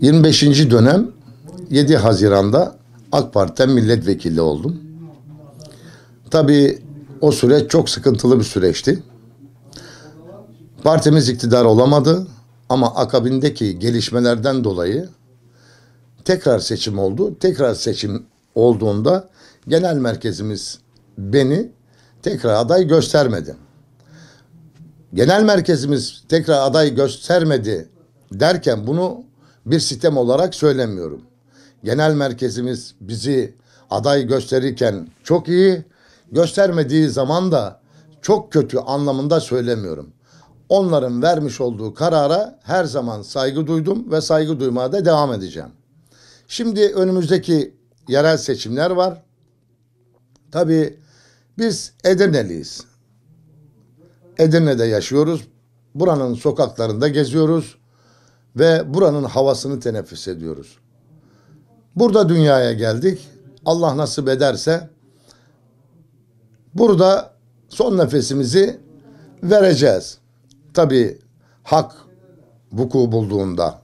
25. dönem 7 Haziran'da AK Parti'den milletvekili oldum. Tabii o süreç çok sıkıntılı bir süreçti. Partimiz iktidar olamadı ama akabindeki gelişmelerden dolayı tekrar seçim oldu. Tekrar seçim olduğunda genel merkezimiz beni tekrar aday göstermedi. Genel merkezimiz tekrar aday göstermedi derken bunu bir sistem olarak söylemiyorum. Genel merkezimiz bizi aday gösterirken çok iyi, göstermediği zaman da çok kötü anlamında söylemiyorum. Onların vermiş olduğu karara her zaman saygı duydum ve saygı duymaya da devam edeceğim. Şimdi önümüzdeki yerel seçimler var. Tabii biz Edirne'liyiz. Edirne'de yaşıyoruz. Buranın sokaklarında geziyoruz ve buranın havasını teneffüs ediyoruz. Burada dünyaya geldik. Allah nasip ederse burada son nefesimizi vereceğiz. Tabii hak vuku bulduğunda.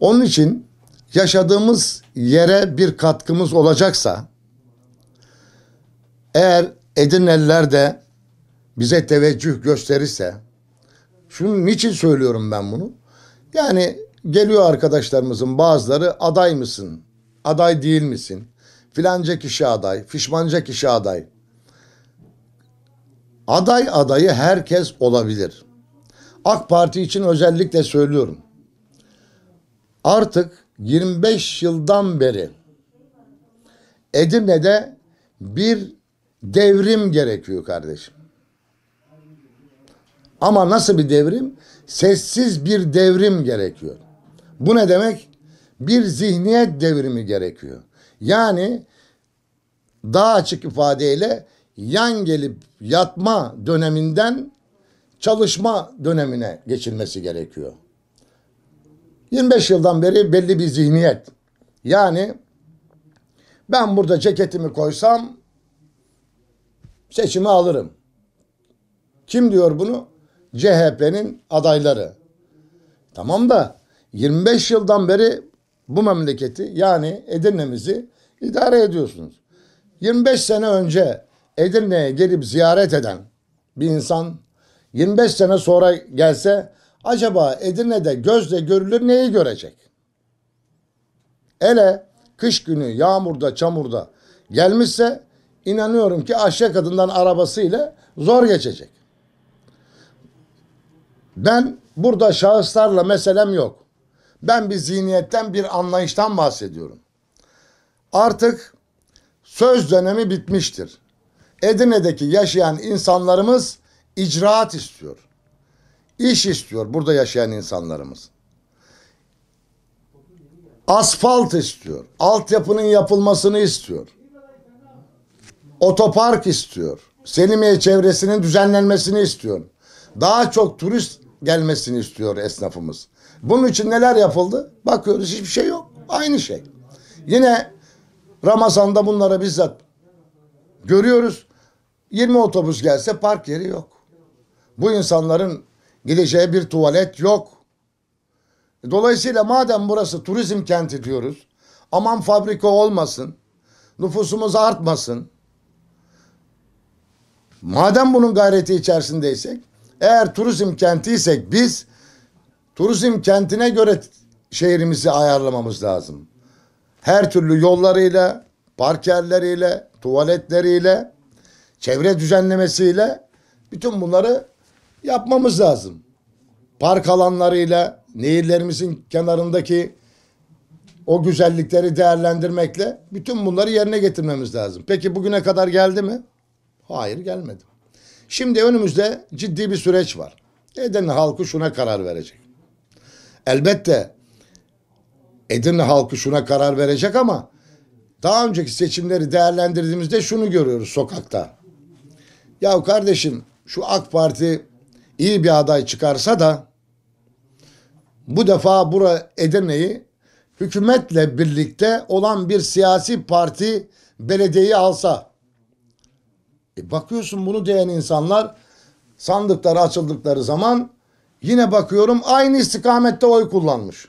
Onun için yaşadığımız yere bir katkımız olacaksa eğer Edirneliler de bize teveccüh gösterirse şunun niçin söylüyorum ben bunu? Yani geliyor arkadaşlarımızın bazıları aday mısın? Aday değil misin? Filanca kişi aday, fişmanca kişi aday. Aday adayı herkes olabilir. AK Parti için özellikle söylüyorum. Artık 25 yıldan beri Edirne'de bir devrim gerekiyor kardeşim. Ama nasıl bir devrim? Sessiz bir devrim gerekiyor. Bu ne demek? Bir zihniyet devrimi gerekiyor. Yani daha açık ifadeyle yan gelip yatma döneminden çalışma dönemine geçilmesi gerekiyor. 25 yıldan beri belli bir zihniyet. Yani ben burada ceketimi koysam seçimi alırım. Kim diyor bunu? CHP'nin adayları. Tamam da 25 yıldan beri bu memleketi yani Edirne'mizi idare ediyorsunuz. 25 sene önce Edirne'ye gelip ziyaret eden bir insan 25 sene sonra gelse acaba Edirne'de gözle görülür neyi görecek? Ele kış günü yağmurda çamurda gelmişse inanıyorum ki aşağı kadından arabasıyla zor geçecek. Ben burada şahıslarla meselem yok. Ben bir zihniyetten bir anlayıştan bahsediyorum. Artık söz dönemi bitmiştir. Edirne'deki yaşayan insanlarımız icraat istiyor. İş istiyor burada yaşayan insanlarımız. Asfalt istiyor. Altyapının yapılmasını istiyor. Otopark istiyor. Selimiye çevresinin düzenlenmesini istiyor. Daha çok turist gelmesini istiyor esnafımız. Bunun için neler yapıldı? Bakıyoruz hiçbir şey yok. Aynı şey. Yine Ramazan'da bunlara bizzat görüyoruz. 20 otobüs gelse park yeri yok. Bu insanların gideceği bir tuvalet yok. Dolayısıyla madem burası turizm kenti diyoruz. Aman fabrika olmasın. Nüfusumuz artmasın. Madem bunun gayreti içerisindeysek eğer turizm kentiysek biz turizm kentine göre şehrimizi ayarlamamız lazım. Her türlü yollarıyla, park yerleriyle, tuvaletleriyle, çevre düzenlemesiyle bütün bunları yapmamız lazım. Park alanlarıyla, nehirlerimizin kenarındaki o güzellikleri değerlendirmekle bütün bunları yerine getirmemiz lazım. Peki bugüne kadar geldi mi? Hayır gelmedi. Şimdi önümüzde ciddi bir süreç var. Edirne halkı şuna karar verecek. Elbette Edirne halkı şuna karar verecek ama daha önceki seçimleri değerlendirdiğimizde şunu görüyoruz sokakta. Ya kardeşim şu AK Parti iyi bir aday çıkarsa da bu defa bura Edirne'yi hükümetle birlikte olan bir siyasi parti belediyeyi alsa e bakıyorsun bunu diyen insanlar sandıkları açıldıkları zaman yine bakıyorum aynı istikamette oy kullanmış.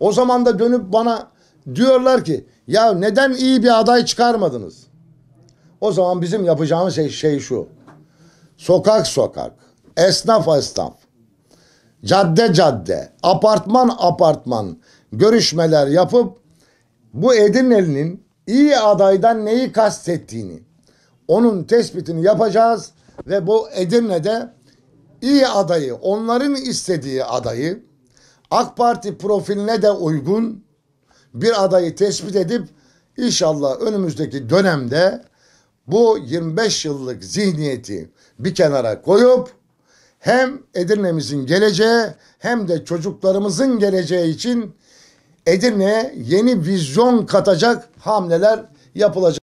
O zaman da dönüp bana diyorlar ki ya neden iyi bir aday çıkarmadınız? O zaman bizim yapacağımız şey, şey şu. Sokak sokak, esnaf esnaf, cadde cadde, apartman apartman görüşmeler yapıp bu Edirne'nin iyi adaydan neyi kastettiğini onun tespitini yapacağız ve bu Edirne'de iyi adayı, onların istediği adayı AK Parti profiline de uygun bir adayı tespit edip inşallah önümüzdeki dönemde bu 25 yıllık zihniyeti bir kenara koyup hem Edirne'mizin geleceği hem de çocuklarımızın geleceği için Edirne'ye yeni vizyon katacak hamleler yapılacak.